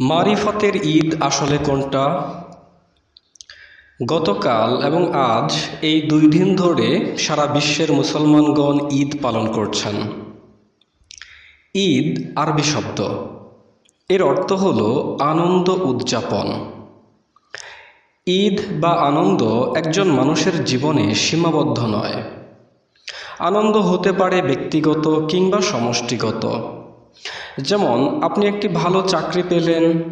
মারিফতের ঈদ আসলে কোনটা? গতকাল এবং আজ এই দুই দিন ধরে সারা বিশ্বের মুসলমানগণ ঈদ পালন করছেন। ঈদ আরবি শব্দ। এর অর্থ হল আনন্দ উদযাপন। ঈদ বা আনন্দ একজন মানুষের জীবনে সীমাবদ্ধ নয়। আনন্দ হতে পারে ব্যক্তিগত কিংবা সমষ্টিগত। যেমন, আপনি একটি ভালো চাকরি পেলেন,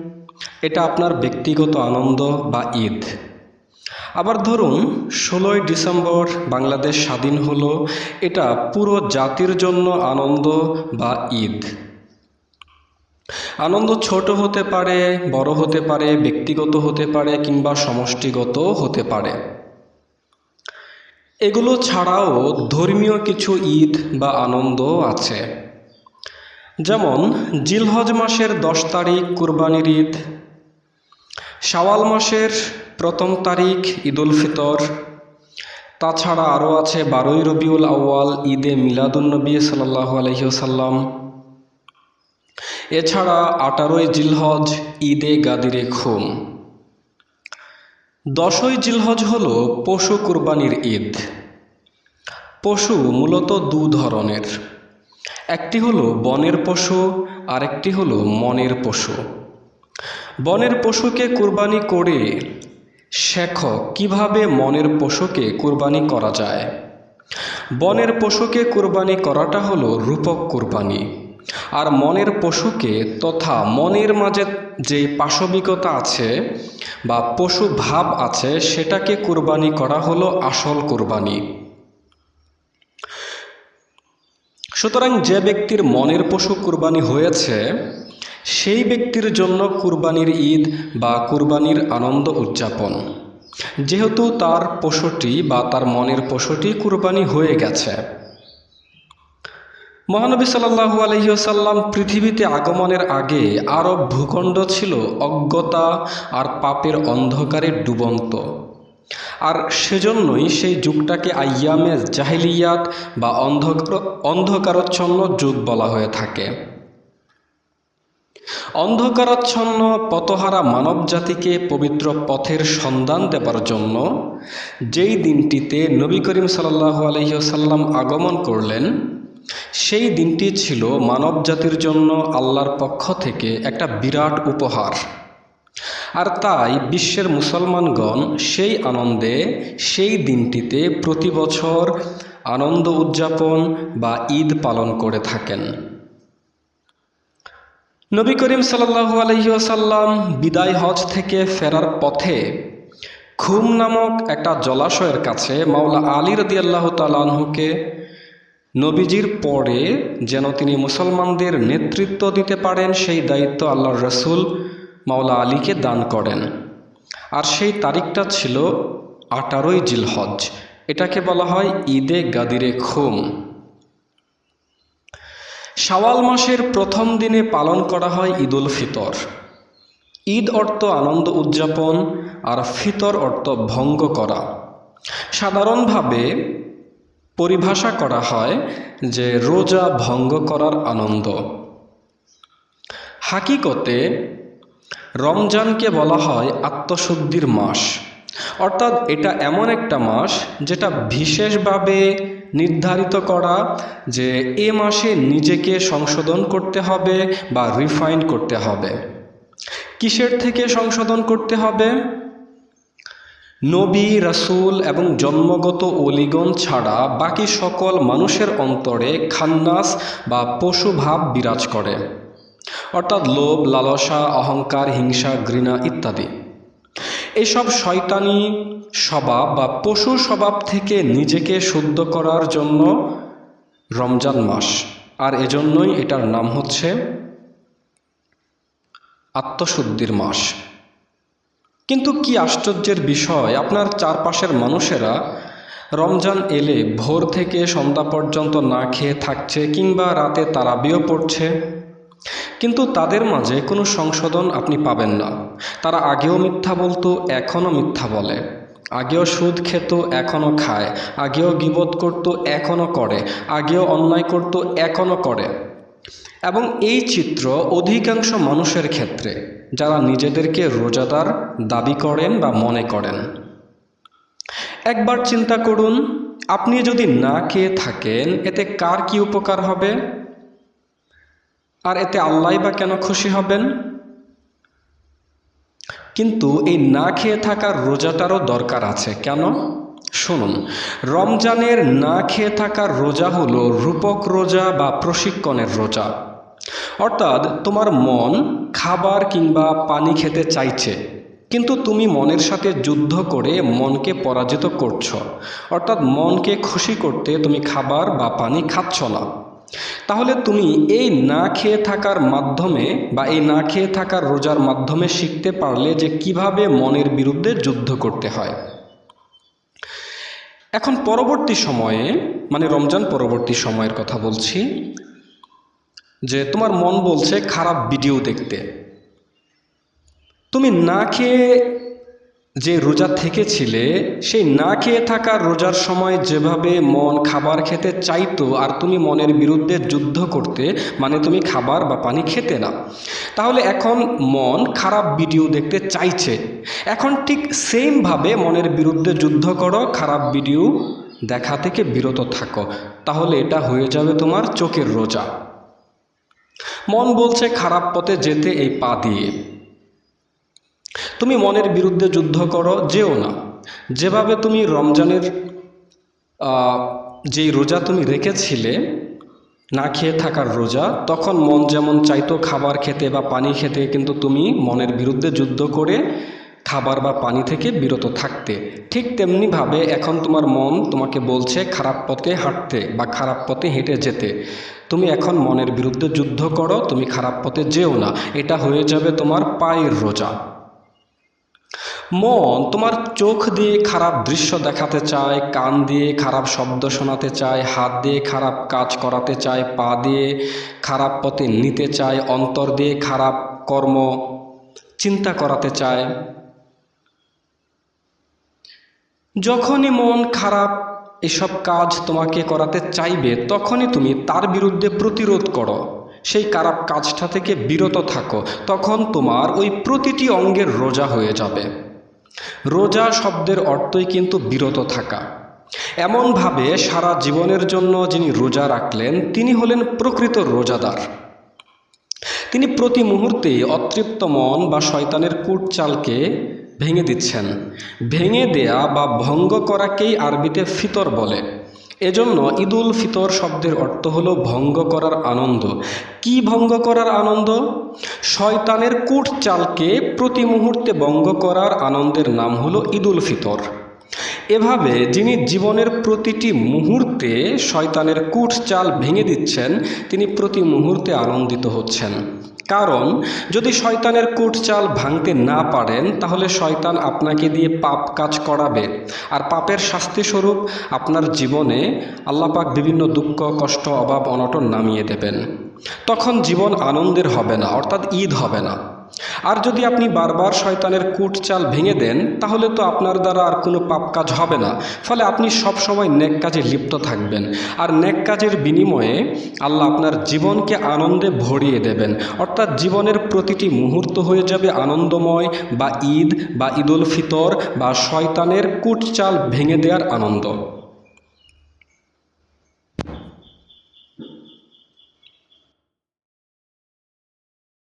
এটা আপনার ব্যক্তিগত আনন্দ বা ঈদ। আবার ধরুন, ষোলোই ডিসেম্বর বাংলাদেশ স্বাধীন হলো, এটা পুরো জাতির জন্য আনন্দ বা ঈদ। আনন্দ ছোট হতে পারে, বড় হতে পারে, ব্যক্তিগত হতে পারে, কিংবা সমষ্টিগত হতে পারে। এগুলো ছাড়াও ধর্মীয় কিছু ঈদ বা আনন্দ আছে। যেমন জিলহজ মাসের দশ তারিখ কুরবানির ঈদ, শাওয়াল মাসের প্রথম তারিখ ঈদুল ফিতর, তাছাড়া আরও আছে বারোই রবিউল আউয়াল ঈদে মিলাদুন্নবী সাল্লাহ আলহিউসাল্লাম এছাড়া আঠারোই জিলহজ ঈদে গাদিরে খুম দশই জিলহজ হল পশু কুরবানির ঈদ। পশু মূলত দু ধরনের। একটি হলো বনের পশু, আরেকটি হলো মনের পশু। বনের পশুকে কুরবানি করে শেখ কীভাবে মনের পশুকে কুরবানি করা যায়। বনের পশুকে কুরবানি করাটা হলো রূপক কুরবানি। আর মনের পশুকে তথা মনের মাঝে যে পাশবিকতা আছে বা পশু ভাব আছে, সেটাকে কুরবানি করা হলো আসল কুরবানি। সুতরাং যে ব্যক্তির মনের পশু কুরবানি হয়েছে, সেই ব্যক্তির জন্য কুরবানির ঈদ বা কুরবানির আনন্দ উদযাপন। যেহেতু তার পশুটি বা তার মনের পশুটি কুরবানি হয়ে গেছে। মহানবী সাল্লাহু আলহিসাল্লাম পৃথিবীতে আগমনের আগে আরব ভূখণ্ড ছিল অজ্ঞতা আর পাপের অন্ধকারে ডুবন্ত। আর সেজন্যই সেই যুগটাকে আয়ামে জাহিলিয়াত বা অন্ধকার অন্ধকারচ্ছন্ন যুগ বলা হয়ে থাকে। অন্ধকারাচ্ছন্ন পতহারা মানব জাতিকে পবিত্র পথের সন্ধান দেবার জন্য যেই দিনটিতে নবী করিম সাল্লাহ আলহিসাল্লাম আগমন করলেন, সেই দিনটি ছিল মানব জাতির জন্য আল্লাহর পক্ষ থেকে একটা বিরাট উপহার। আর তাই বিশ্বের মুসলমানগণ সেই আনন্দে সেই দিনটিতে প্রতি বছর আনন্দ উদযাপন বা ঈদ পালন করে থাকেন। নবী করিম সাল্লাহু আলহিউসাল্লাম বিদায় হজ থেকে ফেরার পথে খুম নামক একটা জলাশয়ের কাছে মাওলা আলী রদি আল্লাহ তালাহুকে নবীজির পরে যেন তিনি মুসলমানদের নেতৃত্ব দিতে পারেন, সেই দায়িত্ব আল্লাহর রসুল মাওলা আলীকে দান করেন। আর সেই তারিখটা ছিল আঠারোই জিলহজ। এটাকে বলা হয় ঈদে গাদিরে খুম। শাওয়াল মাসের প্রথম দিনে পালন করা হয় ঈদুল ফিতর। ঈদ অর্থ আনন্দ উদযাপন, আর ফিতর অর্থ ভঙ্গ করা। সাধারণভাবে পরিভাষা করা হয় যে রোজা ভঙ্গ করার আনন্দ। হাকিকতে রমজানকে বলা হয় আত্মশুদ্ধির মাস। অর্থাৎ এটা এমন একটা মাস যেটা বিশেষভাবে নির্ধারিত করা যে এ মাসে নিজেকে সংশোধন করতে হবে বা রিফাইন করতে হবে। কিসের থেকে সংশোধন করতে হবে? নবী, রাসুল এবং জন্মগত অলিগণ ছাড়া বাকি সকল মানুষের অন্তরে খান্নাস বা পশুভাব বিরাজ করে। অর্থাৎ লোভ, লালসা, অহংকার, হিংসা, ঘৃণা ইত্যাদি। এসব শয়তানি স্বভাব বা পশু স্বভাব থেকে নিজেকে শুদ্ধ করার জন্য রমজান মাস। আর এজন্যই এটার নাম হচ্ছে আত্মশুদ্ধির মাস। কিন্তু কি আশ্চর্যের বিষয়, আপনার চারপাশের মানুষেরা রমজান এলে ভোর থেকে সন্ধ্যা পর্যন্ত না খেয়ে থাকছে কিংবা রাতে তারাবিও পড়ছে? কিন্তু তাদের মাঝে কোনো সংশোধন আপনি পাবেন না। তারা আগেও মিথ্যা বলতো, এখনও মিথ্যা বলে। আগেও সুদ খেত, এখনও খায়। আগেও গিবত করত, এখনও করে। আগেও অন্যায় করত, এখনও করে। এবং এই চিত্র অধিকাংশ মানুষের ক্ষেত্রে, যারা নিজেদেরকে রোজাদার দাবি করেন বা মনে করেন। একবার চিন্তা করুন, আপনি যদি না খেয়ে থাকেন, এতে কার কি উপকার হবে? আর এতে আল্লাহ বা কেন খুশি হবেন? কিন্তু এই না খেয়ে থাকার রোজাটারও দরকার আছে। কেন? শুনুন, রমজানের না খেয়ে থাকার রোজা হলো রূপক রোজা বা প্রশিক্ষণের রোজা। অর্থাৎ তোমার মন খাবার কিংবা পানি খেতে চাইছে, কিন্তু তুমি মনের সাথে যুদ্ধ করে মনকে পরাজিত করছ। অর্থাৎ মনকে খুশি করতে তুমি খাবার বা পানি খাচ্ছ না। তাহলে তুমি এই না খেয়ে থাকার মাধ্যমে বা এই না খেয়ে থাকার রোজার মাধ্যমে শিখতে পারলে যে কীভাবে মনের বিরুদ্ধে যুদ্ধ করতে হয়। এখন পরবর্তী সময়ে মানে রমজান পরবর্তী সময়ের কথা বলছি, যে তোমার মন বলছে খারাপ ভিডিও দেখতে। তুমি না খেয়ে যে রোজা থেকেছিলে, সেই না খেয়ে থাকার রোজার সময় যেভাবে মন খাবার খেতে চাইতো আর তুমি মনের বিরুদ্ধে যুদ্ধ করতে মানে তুমি খাবার বা পানি খেতে না। তাহলে এখন মন খারাপ ভিডিও দেখতে চাইছে। এখন ঠিক সেমভাবে মনের বিরুদ্ধে যুদ্ধ করো, খারাপ ভিডিও দেখা থেকে বিরত থাকো। তাহলে এটা হয়ে যাবে তোমার চোখের রোজা। মন বলছে খারাপ পথে যেতে এই পা দিয়ে। তুমি মনের বিরুদ্ধে যুদ্ধ করো, যেও না। যেভাবে তুমি রমজানের যেই রোজা তুমি রেখেছিলে, না খেয়ে থাকার রোজা, তখন মন যেমন চাইতো খাবার খেতে বা পানি খেতে, কিন্তু তুমি মনের বিরুদ্ধে যুদ্ধ করে খাবার বা পানি থেকে বিরত থাকতে। ঠিক তেমনিভাবে এখন তোমার মন তোমাকে বলছে খারাপ পথে হাঁটতে বা খারাপ পথে হেঁটে যেতে। তুমি এখন মনের বিরুদ্ধে যুদ্ধ করো, তুমি খারাপ পথে যেও না। এটা হয়ে যাবে তোমার পায়ের রোজা। মন তোমার চোখ দিয়ে খারাপ দৃশ্য দেখাতে চায়, কান দিয়ে খারাপ শব্দ শোনাতে চায়, হাত দিয়ে খারাপ কাজ করাতে চায়, পা দিয়ে খারাপ পথে নিতে চায়, অন্তর দিয়ে খারাপ কর্ম চিন্তা করাতে চায়। যখনই মন খারাপ এসব কাজ তোমাকে করাতে চাইবে, তখনই তুমি তার বিরুদ্ধে প্রতিরোধ করো। সেই খারাপ কাজটা থেকে বিরত থাকো, তখন তোমার ওই প্রতিটি অঙ্গের রোজা হয়ে যাবে। রোজা শব্দের অর্থই কিন্তু বিরত থাকা। এমনভাবে সারা জীবনের জন্য যিনি রোজা রাখলেন, তিনি হলেন প্রকৃত রোজাদার। তিনি প্রতি মুহূর্তে অতৃপ্ত মন বা শয়তানের চালকে ভেঙে দিচ্ছেন। ভেঙে দেয়া বা ভঙ্গ করাকেই আরবিতে ফিতর বলে। এজন্য ঈদুল ফিতর শব্দের অর্থ হলো ভঙ্গ করার আনন্দ। কি ভঙ্গ করার আনন্দ? শয়তানের কুট চালকে প্রতি মুহূর্তে ভঙ্গ করার আনন্দের নাম হলো ঈদুল ফিতর। এভাবে যিনি জীবনের প্রতিটি মুহূর্তে শয়তানের কুট চাল ভেঙে দিচ্ছেন, তিনি প্রতি মুহূর্তে আনন্দিত হচ্ছেন। কারণ, যদি শয়তানের কুটচাল ভাঙতে না পারেন, তাহলে শয়তান আপনাকে দিয়ে পাপ কাজ করাবে। আর পাপের শাস্তিস্বরূপ আপনার জীবনে আল্লাপাক বিভিন্ন দুঃখ, কষ্ট, অভাব, অনটন নামিয়ে দেবেন। তখন জীবন আনন্দের হবে না, অর্থাৎ ঈদ হবে না। আর যদি আপনি বারবার শয়তানের কুট চাল ভেঙে দেন, তাহলে তো আপনার দ্বারা আর কোনো পাপ কাজ হবে না। ফলে আপনি সব সময় নেক কাজে লিপ্ত থাকবেন। আর নেক কাজের বিনিময়ে আল্লাহ আপনার জীবনকে আনন্দে ভরিয়ে দেবেন। অর্থাৎ জীবনের প্রতিটি মুহূর্ত হয়ে যাবে আনন্দময় বা ঈদ বা ঈদুল ফিতর বা শয়তানের কুট চাল ভেঙে দেওয়ার আনন্দ।